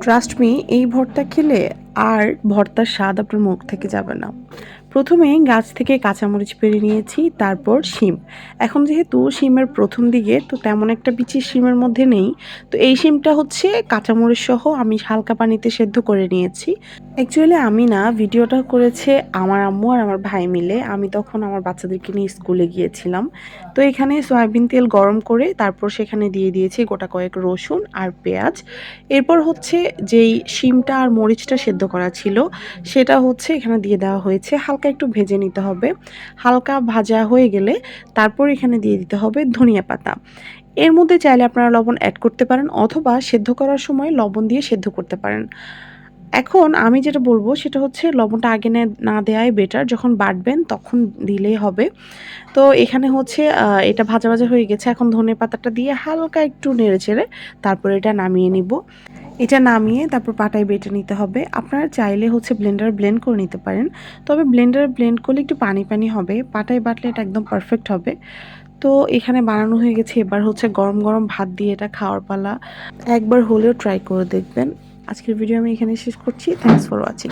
Trust me এই ভর্তা খেলে আর ভর্তার স্বাদ আপনার মুখ থেকে যাবে না। প্রথমে গাছ থেকে কাঁচামরিচ পেরে নিয়েছি, তারপর শিম। এখন যেহেতু শিমের প্রথম দিকে, তো তেমন একটা বিচি শিমের মধ্যে নেই। তো এই শিমটা হচ্ছে কাঁচামরিচ সহ আমি হালকা পানিতে সেদ্ধ করে নিয়েছি। অ্যাকচুয়ালি আমি না, ভিডিওটা করেছে আমার আম্মু আর আমার ভাই মিলে। আমি তখন আমার বাচ্চাদেরকে নিয়ে স্কুলে গিয়েছিলাম। তো এখানে সয়াবিন তেল গরম করে তারপর সেখানে দিয়ে দিয়েছি গোটা কয়েক রসুন আর পেঁয়াজ। এরপর হচ্ছে যেই শিমটা আর মরিচটা সেদ্ধ করা ছিল। সেটা হচ্ছে এখানে দিয়ে দেওয়া হয়েছে। হালকা একটু ভেজে নিতে হবে। হালকা ভাজা হয়ে গেলে তারপর এখানে দিয়ে দিতে হবে ধনিয়া পাতা। এর মধ্যে চাইলে আপনারা লবণ অ্যাড করতে পারেন অথবা সেদ্ধ করার সময় লবণ দিয়ে সেদ্ধ করতে পারেন। এখন আমি যেটা বলব সেটা হচ্ছে লবণটা আগে না দেওয়াই বেটার যখন বাটবেন তখন দিলেই হবে। তো এখানে হচ্ছে এটা ভাজা ভাজা হয়ে গেছে। এখন ধনে পাতাটা দিয়ে হালকা একটু নেড়ে চেড়ে তারপর এটা নামিয়ে নিব। এটা নামিয়ে তারপর পাটায় বেটে নিতে হবে। আপনারা চাইলে হচ্ছে ব্লেন্ডার ব্লেন্ড করে নিতে পারেন। তবে ব্লেন্ডার ব্লেন্ড করলে একটু পানি পানি হবে। পাটায় বাটলে এটা একদম পারফেক্ট হবে। তো এখানে বানানো হয়ে গেছে। এবার হচ্ছে গরম গরম ভাত দিয়ে এটা খাওয়ার পালা। একবার হলেও ট্রাই করে দেখবেন। আজকের ভিডিও আমি এখানে শেষ করছি। Thanks for watching